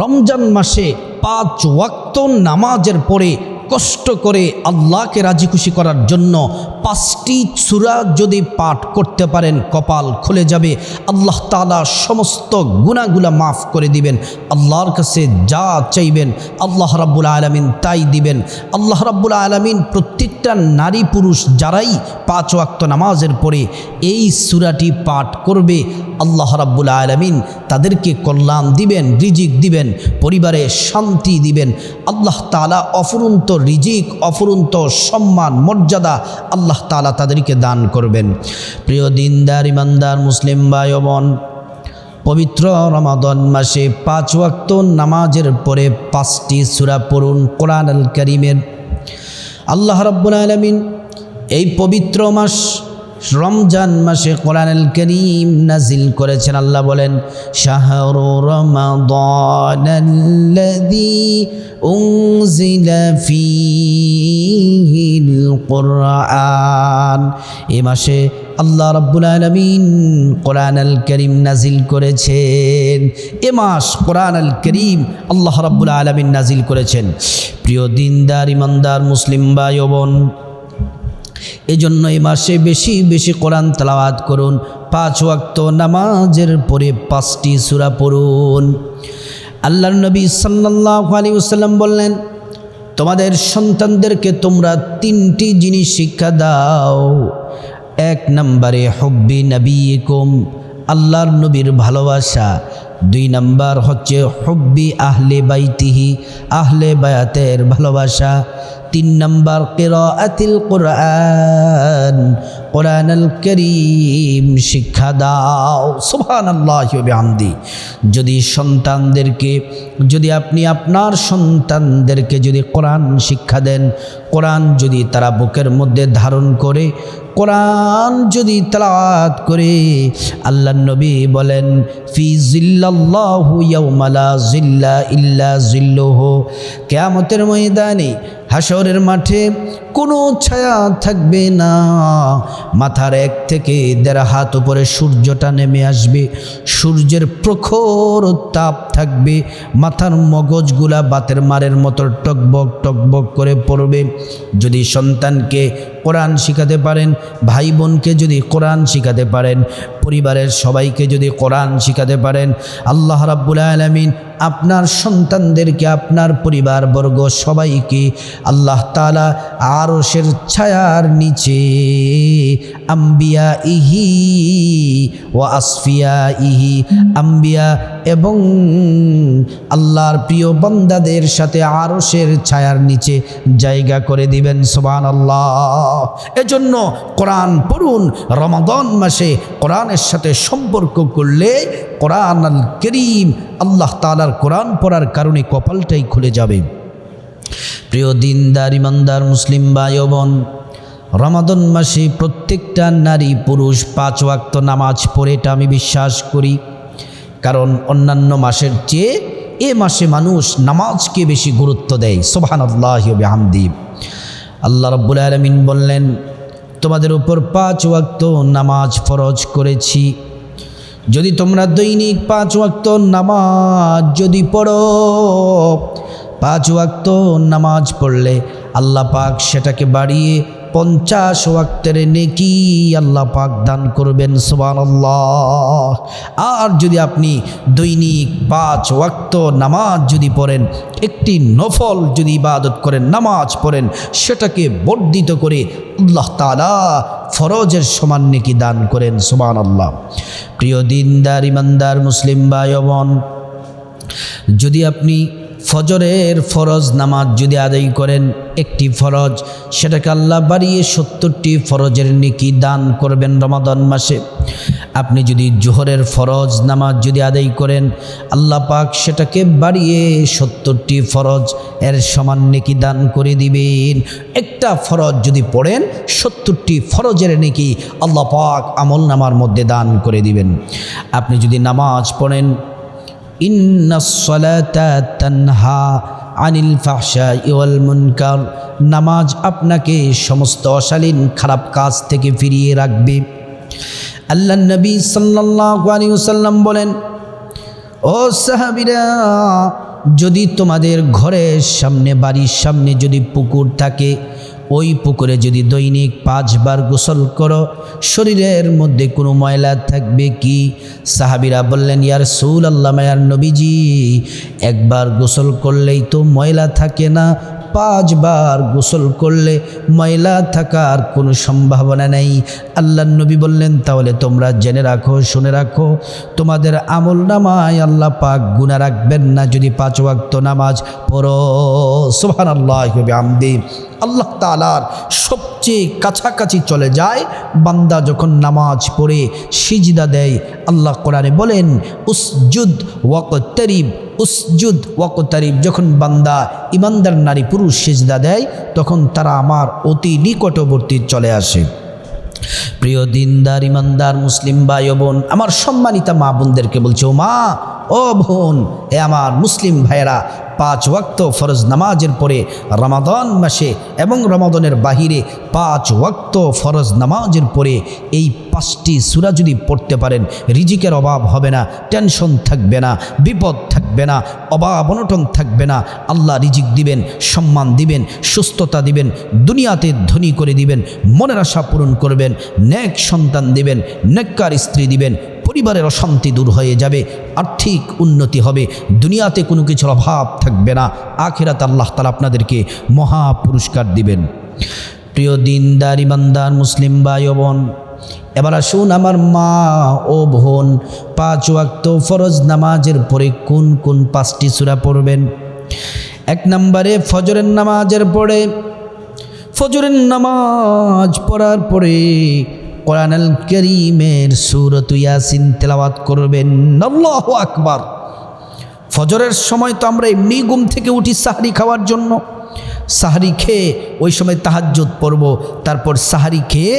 রমজান মাসে পাঁচ ওয়াক্ত নামাজের পরে কষ্ট করে আল্লাহকে রাজি খুশি করার জন্য পাঁচটি সুরা যদি পাঠ করতে পারেন, কপাল খুলে যাবে। আল্লাহ তালা সমস্ত গুণাগুলা মাফ করে দিবেন। আল্লাহর কাছে যা চাইবেন, আল্লাহ রাব্বুল আলমিন তাই দিবেন। আল্লাহ রাব্বুল আলমিন প্রত্যেকটা নারী পুরুষ যারাই পাঁচ ওয়াক্ত নামাজের পরে এই সুরাটি পাঠ করবে, আল্লাহ রাব্বুল আলমিন তাদেরকে কল্যাণ দিবেন, রিজিক দিবেন, পরিবারে শান্তি দিবেন। আল্লাহ তালা অফুরন্ত রিজিক, অফুরন্ত সম্মান, মর্যাদা আল্লাহ তালা তাদেরকে দান করবেন। প্রিয় দিনদার, ইমানদার, মুসলিম ভাই বোন, পবিত্র রমাদন মাসে পাঁচ ওয়াক্ত নামাজের পরে পাঁচটি সুরা পড়ুন কোরআন আল করিমের। আল্লাহ রব্বুল আলমিন এই পবিত্র মাস রমজান মাসে কোরআনুল করিম নাজিল করেছেন। আল্লাহ বলেন, শাহরু উনজিলা ফীহিল কুরআন এই মাসে আল্লাহ রাব্বুল আলামিন কোরআন আল করিম নাজিল করেছেন। এ মাস কোরআন আল করিম আল্লাহ রাব্বুল আলামিন নাজিল করেছেন। প্রিয় দিনদার, ইমানদার, মুসলিম ও বোন এই জন্য এই মাসে বেশি বেশি কোরআন তালাওয়াত করুন। পাঁচ ওয়াক্ত নামাজের পরে পাঁচটি সুরা পড়ুন। আল্লাহ নবী সাল্লাহ আলী ওসাল্লাম বললেন, তোমাদের সন্তানদেরকে তোমরা তিনটি জিনিস শিক্ষা দাও। এক নম্বরে হব্বি নবী কুম আল্লাহর নবীর ভালোবাসা। দুই নাম্বার হচ্ছে হব্বি আহলে বাইতিহি, আহলে বায়াতের ভালোবাসা। তিন নম্বর কেরাতিল কোরআন। কোরআনুল করিম শিক্ষা দাও। সুবহান আল্লাহ আমদি যদি সন্তানদেরকে, যদি আপনি আপনার সন্তানদেরকে যদি কোরআন শিক্ষা দেন, কোরআন যদি তারা বুকের মধ্যে ধারণ করে, কোরআন যদি তালাত করে, আল্লাহ নবী বলেন, ফি জিল্লাল্লাহু ইয়াউমালা জিল্লা ইল্লা জিল্লুহু কিয়ামতের ময়দানে হাসরের মাঠে কোনো ছায়া থাকবে না। মাথার এক থেকে দেড় হাত উপরে সূর্যটা নেমে আসবে। সূর্যের প্রখর তাপ থাকবে। মাথার মগজগুলা বাতের মারের মতো টকবক টকবক করে পড়বে। যদি সন্তানকে কোরআন শিখাতে পারেন ভাই বোনকে যদি কোরআন শিখাতে পারেন, পরিবারের সবাইকে যদি কোরআন শিখাতে পারেন, আল্লাহ রাব্বুল আলমিন আপনার সন্তানদেরকে, আপনার পরিবারবর্গ সবাইকে আল্লাহ তালা আরশের ছায়ার নিচে আম্বিয়া ইহি ও আসফিয়া ইহি আম্বিয়া এবং আল্লাহর প্রিয় বন্দাদের সাথে আরশের ছায়ার নিচে জায়গা করে দিবেন সোবান আল্লাহ এজন্য কোরআন পড়ুন, রমাদন মাসে কোরআনের সাথে সম্পর্ক করলে কোরআন আল করিম আল্লাহ তালার কোরআন পড়ার কারণে কপালটাই খুলে যাবে। প্রিয় দিনদার, ইমানদার, মুসলিম ভাই বোন রমাদন মাসে প্রত্যেকটা নারী পুরুষ পাঁচ ওয়াক্ত নামাজ পড়ে এটা আমি বিশ্বাস করি। কারণ অন্যান্য মাসের চেয়ে এ মাসে মানুষ নামাজকে বেশি গুরুত্ব দেয়। সোহান আল্লাহ হামদি আল্লাহ রব্বুল আলমিন বললেন, তোমাদের উপর পাঁচ ওয়াক্ত নামাজ ফরজ করেছি। যদি তোমরা দৈনিক পাঁচ ওয়াক্ত নামাজ যদি পড়ো, পাঁচ ওয়াক্ত নামাজ পড়লে আল্লাহ পাক সেটাকে বাড়িয়ে পঞ্চাশ ওয়াক্তের নেকি আল্লাহ পাক দান করবেন সুবান আর যদি আপনি দৈনিক পাঁচ ওয়াক্ত নামাজ যদি পড়েন, একটি নফল যদি ইবাদত করেন, নামাজ পড়েন, সেটাকে বর্ধিত করে আল্লাহ তালা ফরজের সমান নেকি দান করেন সুবান আল্লাহ প্রিয় দিনদার, ইমানদার, মুসলিম বোন, যদি আপনি ফজরের ফরজ নামাজ যদি আদায় করেন, একটি ফরজ, সেটাকে আল্লাহ বাড়িয়ে সত্তরটি ফরজের নেকি দান করবেন রমাদান মাসে। আপনি যদি জোহরের ফরজ নামাজ যদি আদায় করেন, আল্লাহ পাক সেটাকে বাড়িয়ে সত্তরটি ফরজ এর সমান নেকি দান করে দিবেন। একটা ফরজ যদি পড়েন, সত্তরটি ফরজের নেকি আল্লাহ পাক আমল নামার মধ্যে দান করে দিবেন। আপনি যদি নামাজ পড়েন তানহা আনিল ফাহসা ইওয়াল মুনকার। নামাজ আপনাকে সমস্ত অশালীন খারাপ কাজ থেকে ফিরিয়ে রাখবে। আল্লাহ নবী সাল্লাল্লাহু আলাইহি বলেন, ও সাহাবীরা, যদি তোমাদের ঘরের সামনে, বাড়ির সামনে যদি পুকুর থাকে ওই পুকুরে যদি দৈনিক পাঁচবার গোসল করো, শরীরের মধ্যে কোনো ময়লা থাকবে কি? সাহাবিরা বললেন ইয়ার সৌল আল্লাহ মায়ার নবীজি, একবার গোসল করলেই তো ময়লা থাকে না। পাঁচবার গোসল করলে ময়লা থাকার কোনো সম্ভাবনা নেই। আল্লাহ নবী বললেন, তাহলে তোমরা জেনে রাখো, শুনে রাখো। তোমাদের আমল নামায় আল্লাহ পাক গুণা রাখবেন না যদি পাঁচ ওয়াক্ত নামাজ পড়ো। সোহান আল্লাহ আমদি আল্লাহ তালার সবচেয়ে কাছাকাছি চলে যায়। বান্দা যখন নামাজ পড়ে সিজদা দেয়, আল্লাহ কোরআনে বলেন, উসজুদ ওয়াকতারিব উসজুদ ওয়াকতারিব। যখন বান্দা ইমানদার নারী পুরুষ সিজদা দেয়, তখন তারা আমার অতি নিকটবর্তী চলে আসে। প্রিয় দিনদার, ইমানদার, মুসলিম ভাই ও বোন আমার সম্মানিতা মা বোনদেরকে বলছে, ও মা, ও বোন এ আমার মুসলিম ভাইয়েরা পাঁচ ওয়াক্ত ফরজ নামাজের পরে রমাদন মাসে এবং রমাদনের বাহিরে পাঁচ ওয়াক্ত ফরজ নামাজের পরে এই পাঁচটি সুরা যদি পড়তে পারেন, রিজিকের অভাব হবে না, টেনশন থাকবে না, বিপদ থাকবে না, অভাব অনটন থাকবে না। আল্লাহ রিজিক দিবেন, সম্মান দিবেন, সুস্থতা দিবেন, দুনিয়াতে ধনী করে দিবেন, মনের আশা পূরণ করবেন, নেক সন্তান দিবেন, নেককার স্ত্রী দিবেন পরিবারের অশান্তি দূর হয়ে যাবে, আর্থিক উন্নতি হবে, দুনিয়াতে কোনো কিছুর অভাব থাকবে না, আখেরাত আল্লাহ তালা আপনাদেরকে মহা পুরস্কার দিবেন। প্রিয় দিনদার, ইমানদার, মুসলিম ভাই বোন, এবার আসুন আমার মা ও বোন, পাঁচ ওয়াক্ত ফরজ নামাজের পরে কোন কোন পাঁচটি সূরা পড়বেন? এক নম্বরে ফজরের নামাজের পরে, ফজরের নামাজ পড়ার পরে কোরআন আল করিমের সুরত ইয়াসিন তেলাওয়াত করবেন। আল্লাহ আকবার। ফজরের সময় তো আমরা এমনি ঘুম থেকে উঠি সাহারি খাওয়ার জন্য। সাহারি খেয়ে ওই সময় তাহাজ্জুদ পড়ব, তারপর সাহারি খেয়ে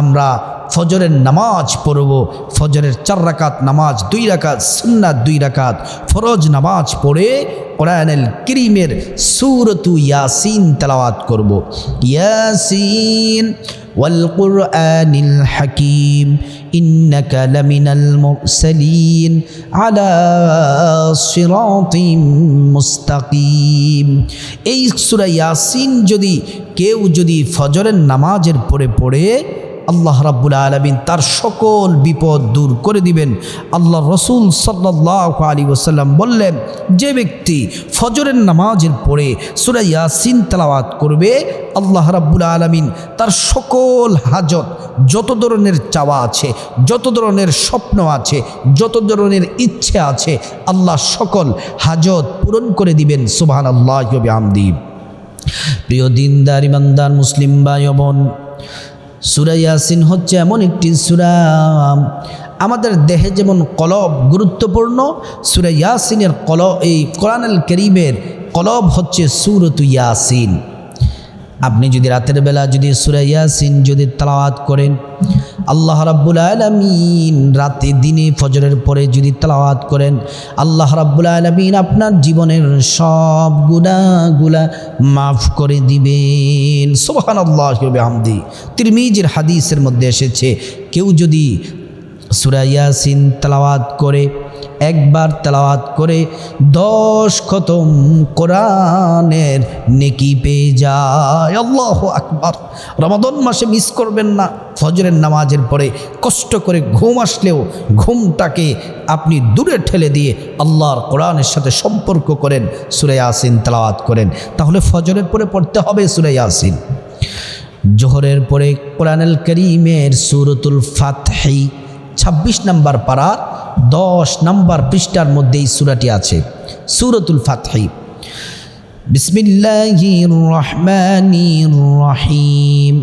আমরা ফজরের নামাজ পড়ব ফজরের চার রাকাত নামাজ দুই রাকাত সুন্নাত দুই রাকাত ফরজ নামাজ পড়ে কোরআনুল করিমের সুরতু ইয়াসিন তেলাওয়াত করব ইয়াসিন والقرآن الحكيم إنك لمن المرسلين على صراط মুস্তাকিম এই সূরা ইয়াসিন যদি কেউ যদি ফজরের নামাজের পরে পড়ে আল্লাহ রাব্বুল আলমিন তার সকল বিপদ দূর করে দিবেন। আল্লাহ রসুল সাল্লাহ আলী ওসাল্লাম বললেন, যে ব্যক্তি ফজরের নামাজের পরে সুরা ইয়াসিন তালাওয়াত করবে, আল্লাহ রাব্বুল আলমিন তার সকল হাজত, যত ধরনের চাওয়া আছে, যত ধরনের স্বপ্ন আছে, যত ধরনের ইচ্ছে আছে, আল্লাহ সকল হাজত পূরণ করে দিবেন। সুবহান আল্লাহ আমদি প্রিয় দিনদার, ইমানদার, মুসলিম বোন সুরা ইয়াসিন হচ্ছে এমন একটি সুরা। আমাদের দেহে যেমন কলব গুরুত্বপূর্ণ, সুরা ইয়াসিনের কল এই কোরআনুল করিমের কলব হচ্ছে সুরত ইয়াসিন। আপনি যদি রাতের বেলা যদি সুরা ইয়াসিন যদি তালাওয়াত করেন আল্লাহ রাব্বুল আলমিন রাতে দিনে ফজরের পরে যদি তালাওয়াত করেন, আল্লাহ রাব্বুল আলমিন আপনার জীবনের সব গুণাগুলা মাফ করে দিবেন। সোহান আল্লাহ আমদি তিরমিজের হাদিসের মধ্যে এসেছে, কেউ যদি সুরাইয়াসিন তালাওয়াত করে একবার তেলাওয়াত করে দশ খতম কোরআনের নেকি পেয়ে যায়। আল্লাহ আকবার। রমাদন মাসে মিস করবেন না। ফজরের নামাজের পরে কষ্ট করে ঘুম আসলেও ঘুমটাকে আপনি দূরে ঠেলে দিয়ে আল্লাহর কোরআনের সাথে সম্পর্ক করেন, সুরে আসিন তেলাওয়াত করেন। তাহলে ফজরের পরে পড়তে হবে সুরে আসিন জোহরের পরে কোরআনুল করিমের সুরতুল ফাতহি, ছাব্বিশ নম্বর পাড়ার দশ নম্বর পৃষ্ঠার মধ্যে এই সুরাটি আছে, সুরতুল ফাতহি। বিসমিল্লাহি রহমানি রহিম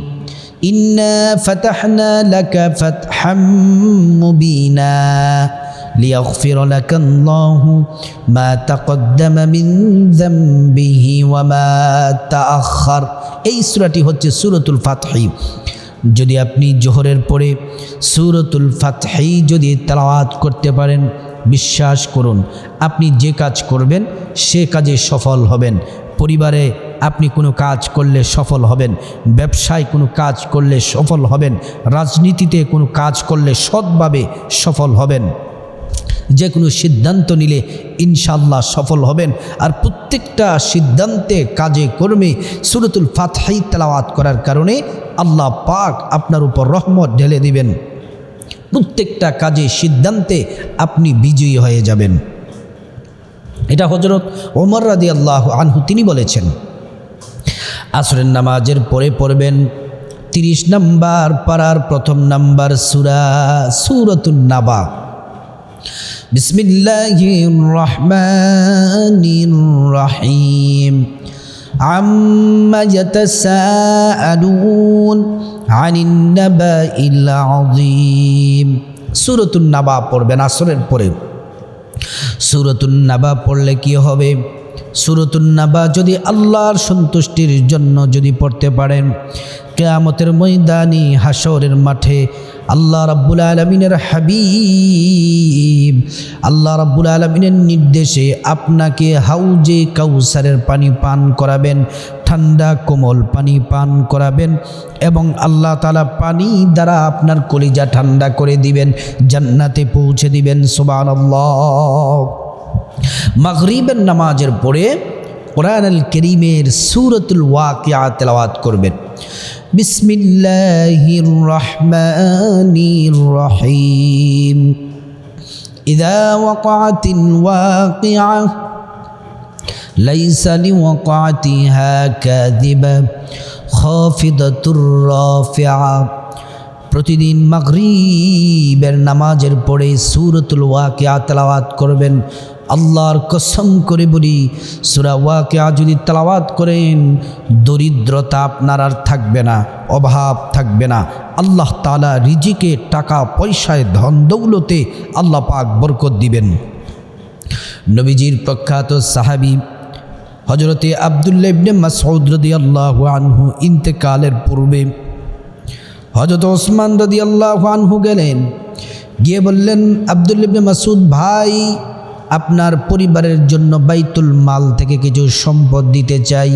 ইন্না ফাতাহনা লাকা ফাতহাম মুবিনা লিয়াগফির লাকা আল্লাহু মা তাকদ্দাম মিন যামবিহি ওয়া মা এই সুরাটি হচ্ছে সূরাতুল ফাতহি। যদি আপনি জোহরের পরে সুরতুল ফাতহি যদি তালাওয়াত করতে পারেন, বিশ্বাস করুন, আপনি যে কাজ করবেন, সে কাজে সফল হবেন। পরিবারে আপনি কোনো কাজ করলে সফল হবেন, ব্যবসায় কোনো কাজ করলে সফল হবেন, রাজনীতিতে কোনো কাজ করলে সৎভাবে সফল হবেন। যে কোনো সিদ্ধান্ত নিলে ইনশাল্লাহ সফল হবেন। আর প্রত্যেকটা সিদ্ধান্তে কাজে কর্মে সুরতুল ফাতহাই তেলাওয়াত করার কারণে আল্লাহ পাক আপনার উপর রহমত ঢেলে দিবেন। প্রত্যেকটা কাজে সিদ্ধান্তে আপনি বিজয়ী হয়ে যাবেন। এটা হজরত ওমর রাদি আল্লাহ আনহু তিনি বলেছেন, আসরের নামাজের পরে পড়বেন তিরিশ নাম্বার পাড়ার প্রথম নাম্বার সুরা সুরতুন নাবা। বিসমিল্লাহির রহমানির রহিম عما يتساءلون عن النبأ العظيم সুরতুন নাবা পড়বেন আসরের পরে সুরতুন নাবা পড়লে কি হবে সুরতুন নাবা যদি আল্লাহর সন্তুষ্টির জন্য যদি পড়তে পারেন কেয়ামতের ময়দানি হাসরের মাঠে আল্লাহ রাব্বুল আলমিনের হাবিব, আল্লাহ রাব্বুল আলমিনের নির্দেশে আপনাকে হাউজে কাউসারের পানি পান করাবেন, ঠান্ডা কোমল পানি পান করাবেন এবং আল্লাহ তালা পানি দ্বারা আপনার কলিজা ঠান্ডা করে দিবেন, জান্নাতে পৌঁছে দিবেন সুবান মাগরিবের নামাজের পরে কোরআন আল করিমের সুরতুল ওয়াকিয়া তেলাওয়াত করবেন। বিসমিল্লাহির রহমানির রহিম إذا وقعت الواقعة ليس لوقعتها كاذبة خافضة رافعة প্রতিদিন মাগরিবের নামাজের পরে সুরতুল ওয়াকিয়া তেলাওয়াত করবেন আল্লাহর কসম করে বলি, সুরা ওয়াকিয়া যদি তেলাওয়াত করেন, দরিদ্রতা আপনার আর থাকবে না, অভাব থাকবে না। আল্লাহ তালা রিজিকে, টাকা, পয়সায়, ধন দৌলতে আল্লাহ পাক বরকত দিবেন। নবীজির প্রখ্যাত সাহাবি হজরতে আবদুল্লা ইবনে মাসউদ রাদিয়াল্লাহু আনহু ইন্তেকালের পূর্বে হজরত ওসমান রাদিয়াল্লাহু আনহু গেলেন। গিয়ে বললেন আবদুল্লা ইবনে মাসুদ ভাই আপনার পরিবারের জন্য বাইতুল মাল থেকে কিছু সম্পদ দিতে চাই।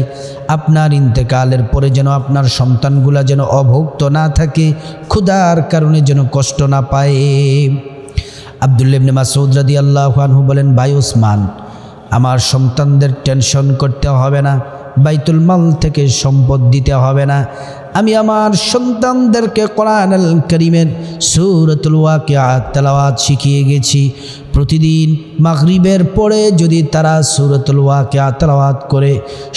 আপনার ইন্তেকালের পরে যেন আপনার সন্তানগুলা যেন অভুক্ত না থাকে, ক্ষুধার কারণে যেন কষ্ট না পায়। আবদুল্লিবনে মাসুদ রাদি আল্লাহ আনহু বলেন, ভাই ওসমান, আমার সন্তানদের টেনশন করতে হবে না, বাইতুল মাল থেকে সম্পদ দিতে হবে না। আমি আমার সন্তানদেরকে কোরআন করিমের সুরতুল ওয়াকিয়া তেলাওয়াত শিখিয়ে গেছি। প্রতিদিন মাগরিবের পরে যদি তারা সুরতুল ওয়াকিয়া তেলাওয়াত করে,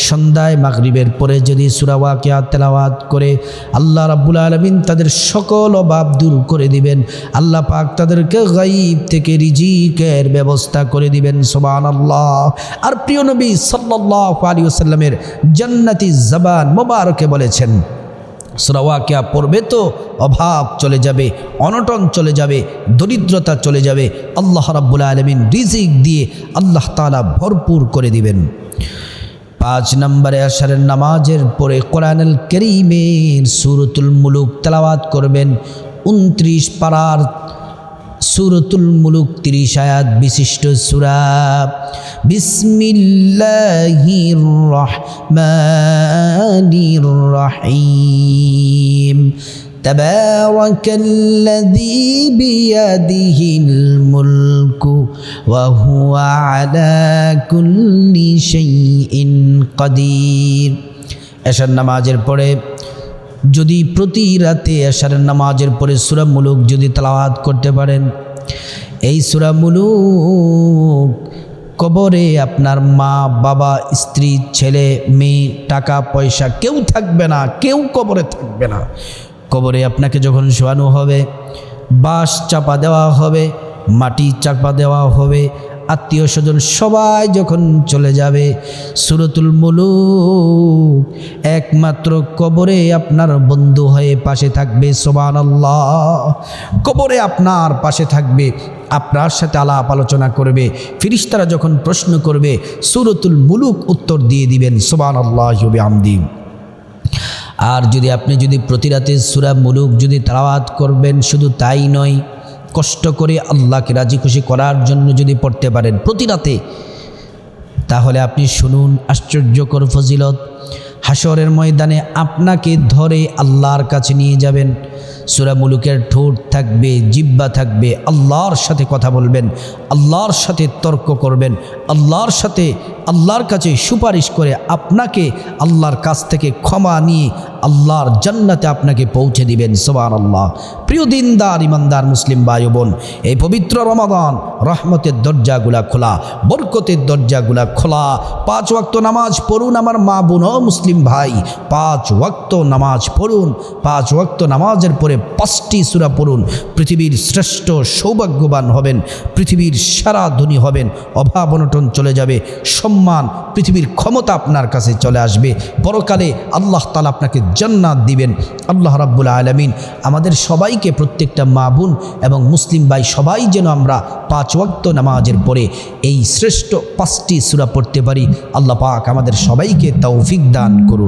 সন্ধ্যায় মাগরিবের পরে যদি সুরা ওয়াকিয়া তেলাওয়াত করে, আল্লাহ রাব্বুল আলমিন তাদের সকল অভাব দূর করে দিবেন। আল্লাহ পাক তাদেরকে গাইব থেকে রিজিকের ব্যবস্থা করে দিবেন সোবান আল্লাহ আর প্রিয় নবী সাল্লাহ আলী সাল্লামের জান্নাতি জবান মোবারকে বলেছেন সুরাওয়াকিয়া পড়বে তো অভাব চলে যাবে, অনটন চলে যাবে, দরিদ্রতা চলে যাবে। আল্লাহ রাব্বুল আলমিন রিজিক দিয়ে আল্লাহ তালা ভরপুর করে দিবেন। পাঁচ নম্বরে আসারের নামাজের পরে কোরআনুল করিমের সুরতুল মুলুক তেলাওয়াত করবেন। উনত্রিশ পাড়ার সুরতুল মুলুক তিরিশ আয়াত বিশিষ্ট সুরা বিসমিল্লাহির রহমানির রহিম تبارك الذي بيده الملك وهو على كل شيء قدير এশার নামাজের পরে যদি প্রতি রাতে এশারের নামাজের পরে সুরা মুলুক যদি তালাওয়াত করতে পারেন, এই সুরা মুলুক কবরে আপনার মা, বাবা, স্ত্রী, ছেলে, মেয়ে, টাকা, পয়সা কেউ থাকবে না, কেউ কবরে থাকবে না। কবরে আপনাকে যখন শোয়ানো হবে, বাঁশ চাপা দেওয়া হবে, মাটি চাপা দেওয়া হবে আত্মীয় স্বজন সবাই যখন চলে যাবে, সুরতুল মুলুক একমাত্র কবরে আপনার বন্ধু হয়ে পাশে থাকবে সোবান কবরে আপনার পাশে থাকবে, আপনার সাথে আলাপ আলোচনা করবে, ফিরিস্তারা যখন প্রশ্ন করবে, সুরতুল মুলুক উত্তর দিয়ে দিবেন সোবান আল্লাহ আমদিন আর যদি আপনি যদি প্রতি রাতে সুরা মুলুক যদি তালাওয়াত করবেন, শুধু তাই নয় কষ্ট করে আল্লাহকে রাজি খুশি করার জন্য যদি পড়তে পারেন প্রতি রাতে, তাহলে আপনি শুনুন আশ্চর্যকর ফজিলত। হাসরের ময়দানে আপনাকে ধরে আল্লাহর কাছে নিয়ে যাবেন। সুরা মুলুকের ঠোঁট থাকবে, জিব্বা থাকবে, আল্লাহর সাথে কথা বলবেন, আল্লাহর সাথে তর্ক করবেন, আল্লাহর সাথে, আল্লাহর কাছে সুপারিশ করে আপনাকে আল্লাহর কাছ থেকে ক্ষমা নিয়ে আল্লাহর জান্নাতে আপনাকে পৌঁছে দিবেন। সোবার আল্লাহ প্রিয় দিনদার, ইমানদার মুসলিম ভাই বোন, এই পবিত্র রমাদান রহমতের দরজাগুলা খোলা, বরকতের দরজাগুলা খোলা। পাঁচ ওয়াক্ত নামাজ পড়ুন আমার মা বোন মুসলিম ভাই, পাঁচ ওয়াক্ত নামাজ পড়ুন, পাঁচ ওয়াক্ত নামাজের পরে পাঁচটি সুরা পড়ুন। পৃথিবীর শ্রেষ্ঠ সৌভাগ্যবান হবেন, পৃথিবীর সারা ধনী হবেন, অভাব অনটন চলে যাবে, সম্মান, পৃথিবীর ক্ষমতা আপনার কাছে চলে আসবে। পরকালে আল্লাহ তালা আপনাকে জান্নাত দিবেন। আল্লাহ রাব্বুল আলমিন আমাদের সবাইকে, প্রত্যেকটা মা বোন এবং মুসলিম ভাই সবাই যেন আমরা পাঁচ ওয়াক্ত নামাজের পরে এই শ্রেষ্ঠ পাঁচটি সুরা পড়তে পারি। আল্লাহ পাক আমাদের সবাইকে তৌফিক দান করুন।